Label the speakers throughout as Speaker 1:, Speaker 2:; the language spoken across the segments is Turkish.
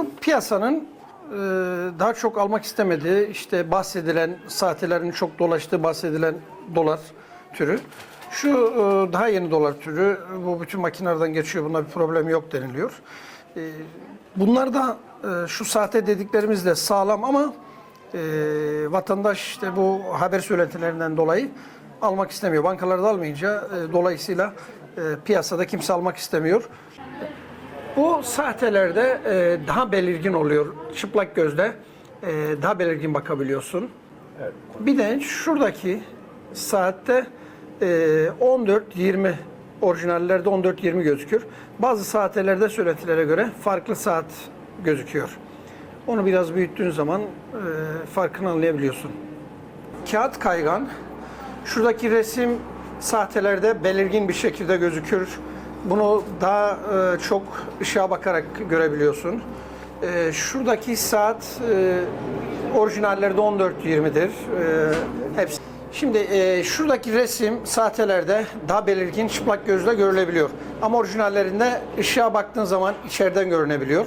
Speaker 1: Şu piyasanın e, daha çok almak istemediği işte bahsedilen saatelerin çok dolaştığı bahsedilen dolar türü. Şu e, daha yeni dolar türü bu bütün makinelerden geçiyor. Bunda bir problem yok deniliyor. E, bunlar da şu saate dediklerimiz de sağlam ama vatandaş işte bu haber söylentilerinden dolayı almak istemiyor. Bankalarda almayınca dolayısıyla piyasada kimse almak istemiyor. Bu sahtelerde e, daha belirgin oluyor. Çıplak gözle e, daha belirgin bakabiliyorsun. Bir de şuradaki saatte e, 14-20 orijinallerde 14-20 gözüküyor. Bazı saatelerde söylentilere göre farklı saat gözüküyor. Onu biraz büyüttüğün zaman e, farkını anlayabiliyorsun. Kağıt kaygan. Şuradaki resim sahtelerde belirgin bir şekilde gözükür. Bunu daha e, çok ışığa bakarak görebiliyorsun. E, şuradaki saat e, orijinallerde 14.20'dir. E, hepsi. Şimdi e, şuradaki resim sahtelerde daha belirgin çıplak gözle görülebiliyor. Ama orijinallerinde ışığa baktığın zaman içeriden görünebiliyor.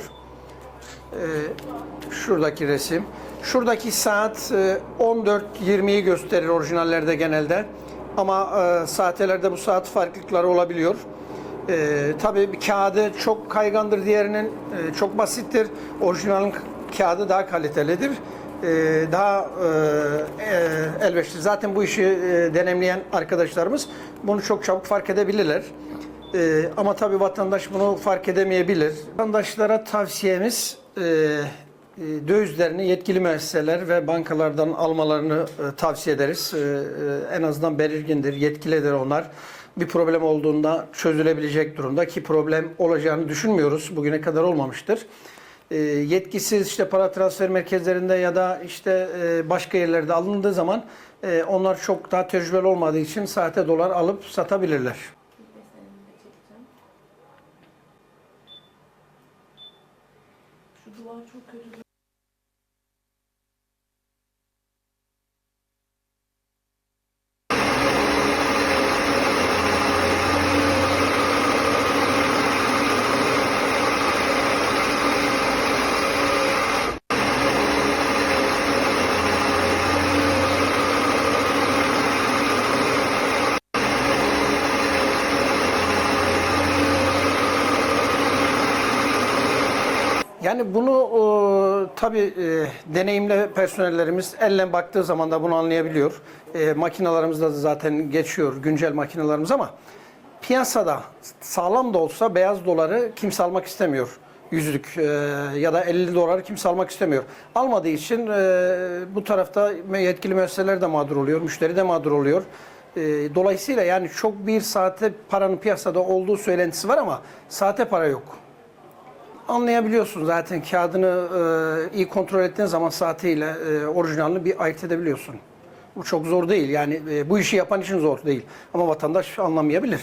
Speaker 1: Şuradaki resim. Şuradaki saat e, 14.20'yi gösterir orijinallerde genelde. Ama e, saatelerde bu saat farklılıkları olabiliyor. E, tabii kağıdı çok kaygandır diğerinin e, çok basittir. Orijinalin kağıdı daha kalitelidir. E, daha e, e. Zaten bu işi e, deneyimleyen arkadaşlarımız bunu çok çabuk fark edebilirler. Ee, ama tabii vatandaş bunu fark edemeyebilir. Vatandaşlara tavsiyemiz e, e, dövizlerini yetkili müesseseler ve bankalardan almalarını e, tavsiye ederiz. E, e, en azından belirgindir, yetkilidir onlar. Bir problem olduğunda çözülebilecek durumda ki problem olacağını düşünmüyoruz. Bugüne kadar olmamıştır. E, yetkisiz işte para transfer merkezlerinde ya da işte e, başka yerlerde alındığı zaman e, onlar çok daha tecrübeli olmadığı için saate dolar alıp satabilirler.
Speaker 2: Şu duvar çok kötü.
Speaker 1: Yani bunu e, tabii e, deneyimli personellerimiz elle baktığı zaman da bunu anlayabiliyor. E, makinalarımızda da zaten geçiyor güncel makinalarımız ama piyasada sağlam da olsa beyaz doları kimse almak istemiyor. Yüzlük e, ya da 50 doları kimse almak istemiyor. Almadığı için e, bu tarafta yetkili müesseseler de mağdur oluyor, müşteri de mağdur oluyor. E, dolayısıyla yani çok bir saate paranın piyasada olduğu söylentisi var ama saate para yok anlayabiliyorsun zaten kağıdını e, iyi kontrol ettiğin zaman saatiyle e, orijinalini bir ayırt edebiliyorsun. Bu çok zor değil yani e, bu işi yapan için zor değil ama vatandaş anlamayabilir.